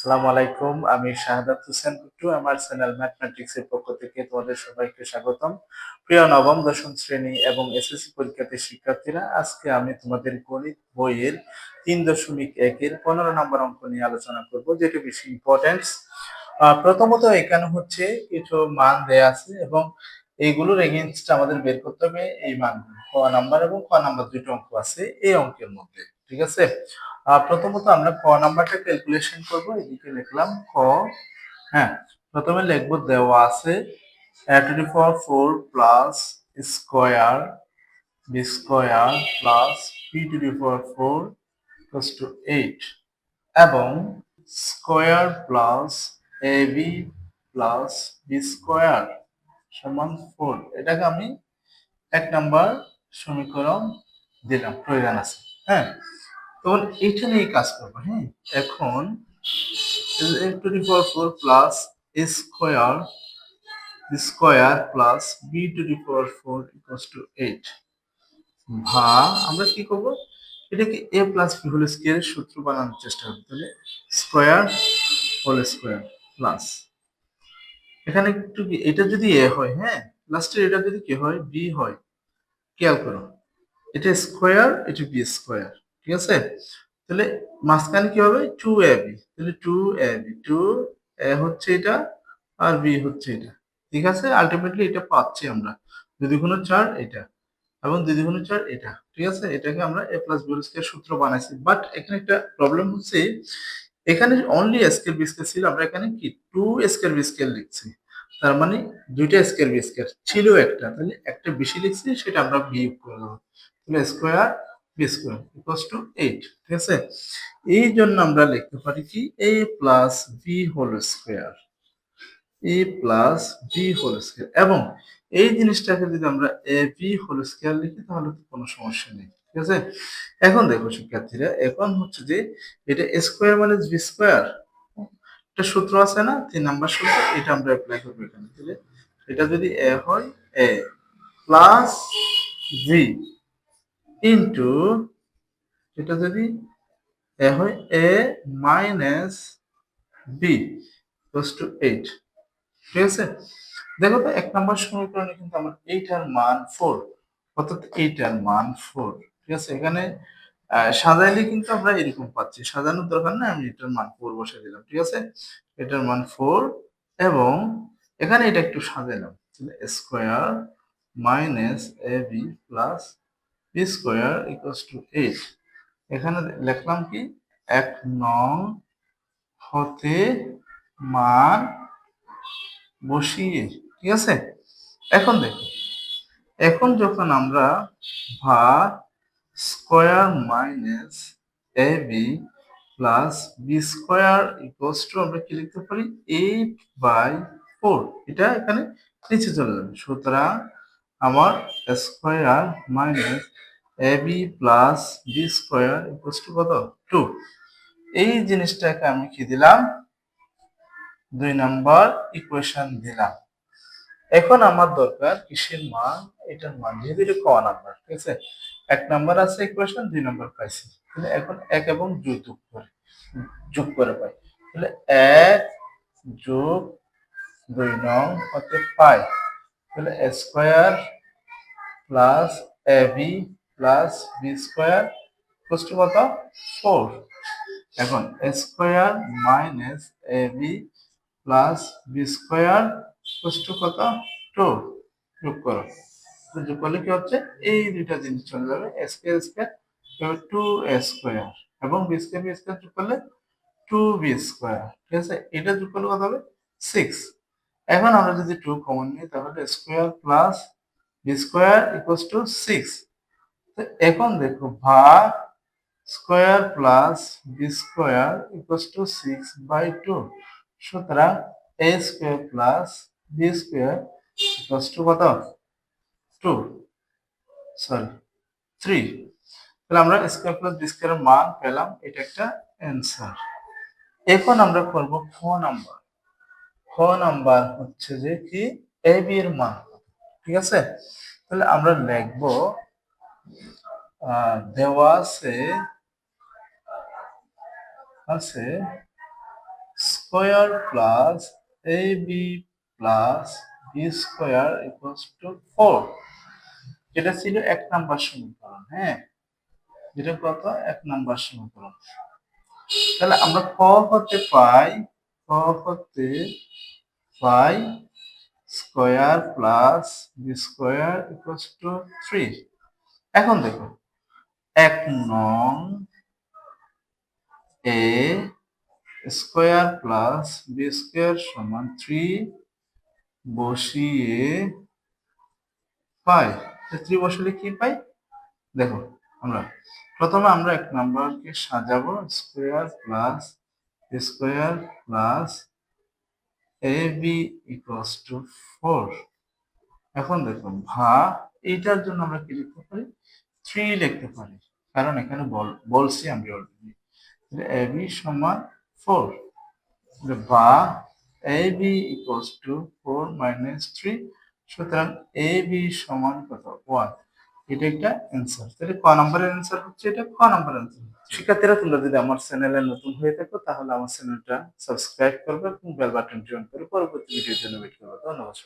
আসসালামু আলাইকুম। আমি শাহাদাত হোসেন কুট্টু, আমার চ্যানেল ম্যাথমেটিক্স এর পক্ষ থেকে তোমাদের সবাইকে স্বাগতম। প্রিয় নবম, দশম শ্রেণি এবং এসএসসি পরীক্ষার্থী শিক্ষার্থীরা, আজকে আমি তোমাদের গণিত বইয়ের তিন দশমিক একের পনেরো নম্বর অঙ্ক নিয়ে আলোচনা করব, যেটি বেশি ইম্পর্টেন্স প্রথমত এখানে হচ্ছে কিছু মান দেয়া আছে এবং এইগুলোর এগেনস্ট আমাদের বের করতে হবে এই মানগুলো। ক নাম্বার এবং ক নাম্বার দুটো অঙ্ক আছে এই অঙ্কের মধ্যে। ঠিক আছে? প্রথমত আমরা ক নাম্বারটা ক্যালকুলেশন করব, এদিকে লিখলাম ক হ্যাঁ প্রথমে লিখব দেওয়া আছে to power four plus square B square plus P to the power four plus to eight এবং square plus A B plus B square সমান ফোর এটাকে আমি এক নাম্বার সমীকরণ দিলাম, প্রয়োজন আছে হ্যাঁ? তখন এটা নিয়ে কাজ করব হ্যাঁ? এখন to the four plus A square square plus B to the four equals to eight ভা আমরা কি করব? এটাকে এ প্লাস বি হোল স্কোয়ারের সূত্র বানানোর চেষ্টা করব তাহলে স্কোয়ার হোল স্কোয়ার প্লাস এখানে একটু কি এটা যদি এ হয় হ্যাঁ? লাস্টে এটা যদি কি হয় বি হয়, খেয়াল করো। এটা স্কোয়ার এটা বি স্কোয়ার ঠিক আছে? তাহলে মাঝখানে কি হবে? টু এ বি তাহলে two A B two A হচ্ছে এটা আর বি হচ্ছে এটা। ঠিক আছে? আলটিমেটলি এটা পাচ্ছি আমরা। দুই দুগুণ চার এটা এবং দুই দুগুণ চার এটা। ঠিক আছে? এটাকে আমরা এ প্লাস বি স্কোয়ার সূত্র বানাইছি। বাট এখানে একটা প্রবলেম হচ্ছে, এখানে অনলি স্কেয়ার বি স্কোয়ার ছিল, আমরা এখানে কি? টু স্কোয়ার বি স্কোয়ার লিখছি। তার মানে দুইটা স্কোয়ার বি স্কোয়ার ছিল একটা। তাহলে একটা বেশি লিখছি, সেটা আমরা বিয়োগ করে দেবো। তাহলে square square equals to eight ঠিক আছে? এই জন্য আমরা লিখতে পারি কি? A plus B whole square A plus B whole square এবং এই জিনিসটাকে যদি আমরা এ বি হোল স্কোয়ার লিখি, তাহলে তো কোনো সমস্যা নেই, ঠিক আছে? এখন দেখো শিক্ষার্থীরা, এখন হচ্ছে যে এটা স্কোয়ার মানে বি স্কোয়ার একটা সূত্র আছে না? তিন নাম্বার সূত্র, এটা আমরা অ্যাপ্লাই করব এখানে এটা যদি এ হয় এ প্লাস ভি ইন্টু এটা যদি এ হয়, A minus B two eight ঠিক আছে? দেখো তো, এক নম্বর সমীকরণে কিন্তু আমার এইটার মান ফোর অর্থাৎ এইটার মান ফোর ঠিক আছে? এখানে সাজাইলে কিন্তু আমরা এরকম পাচ্ছি। সাজানোর দরকার না আমি এটার মান ফোর বসে দিলাম। ঠিক আছে? এটার মান ফোর এবং এখানে এটা একটু সাজাইলাম। Square minus A B plus B square equals to eight এখানে লিখলাম কি? এক নং হতে মান বসিয়ে, ঠিক আছে? এখন দেখো, এখন যখন আমরা ভা square minus A B plus B square equals to আমরা কি লিখতে পারি? এইট বাই ফোর এটা এখানে নিচে চলে যাবে। সুতরাং আমার square minus A B plus B square equals to কত? টু এই জিনিসটাকে আমি কি দিলাম? দুই নাম্বার ইকুয়েশন দিলাম। এখন আমার দরকার কিসের মান? এটার মান যেহেতু ক নাম্বার ঠিক আছে? এক নাম্বার আছে ইকুয়েশন দুই নাম্বার পাইছি। তাহলে এখন এক এবং দুই যোগ করে যোগ করে পাই। তাহলে এক যোগ দুই নং হতে পাই। তাহলে square plus A B plus B square to কত ফোর এখন square minus A B plus B square to কত টু যোগ করো। যোগ করলে কি হচ্ছে? এই দুইটা জিনিস চলে যাবে স্কোয়ার স্কোয়ার টু স্কোয়ার এবং বি স্কোয়ার বি স্কোয়ার যোগ করলে টু বি স্কোয়ার ঠিক আছে? এটা যোগ করলে কত হবে? সিক্স এখন আমরা যদি টু কমন নিই, তাহলে square plus B square equals to six এখন দেখো, ভাগ square plus B square equals to six by two সুতরাং A square plus B square equals to কত? টু সরি থ্রি তাহলে আমরা স্কোয়ার প্লাস বি স্কোয়ারের মান পেলাম, এটা একটা অ্যান্সার এখন আমরা করব খ নাম্বার খ নাম্বার হচ্ছে যে কি? এ বি এর মান। ঠিক আছে? তাহলে আমরা লিখব দেওয়া আছে আছে square plus A B plus B square equals to four যেটা ছিল এক নাম্বার সমীকরণ হ্যাঁ? যেটা কত? এক নাম্বার সমীকরণ। তাহলে আমরা ক হতে পাই, ক হতে পাই square plus B square equals to three এখন দেখো এক নং এ স্কোয়ার প্লাস বি স্কোয়ার সমান থ্রি বসিয়ে পাই। থ্রি বসালে কি পাই? দেখো আমরা প্রথমে আমরা এক নাম্বারকে সাজাবো, square plus square plus A B equals to four. এখন দেখো ভা এইটার জন্য আমরা কি লিখতে পারি? থ্রি লিখতে পারি। কারণ এখানে বল, বলছি আমি অলরেডি এ বি সমান ফোর বা A B equals to four minus three সুতরাং এ বি সমান কত? ওয়ান এটা একটা অ্যান্সার তাহলে ক নম্বরের অ্যান্সার হচ্ছে এটা? ক নম্বরের অ্যান্সার শিক্ষার্থীরা, তোমরা যদি আমার চ্যানেলে নতুন হয়ে থাকো, তাহলে আমার চ্যানেলটা সাবস্ক্রাইব করবে এবং বেল বাটনটি অন করে পরবর্তী ভিডিওর জন্য ওয়েট করবে। ধন্যবাদ।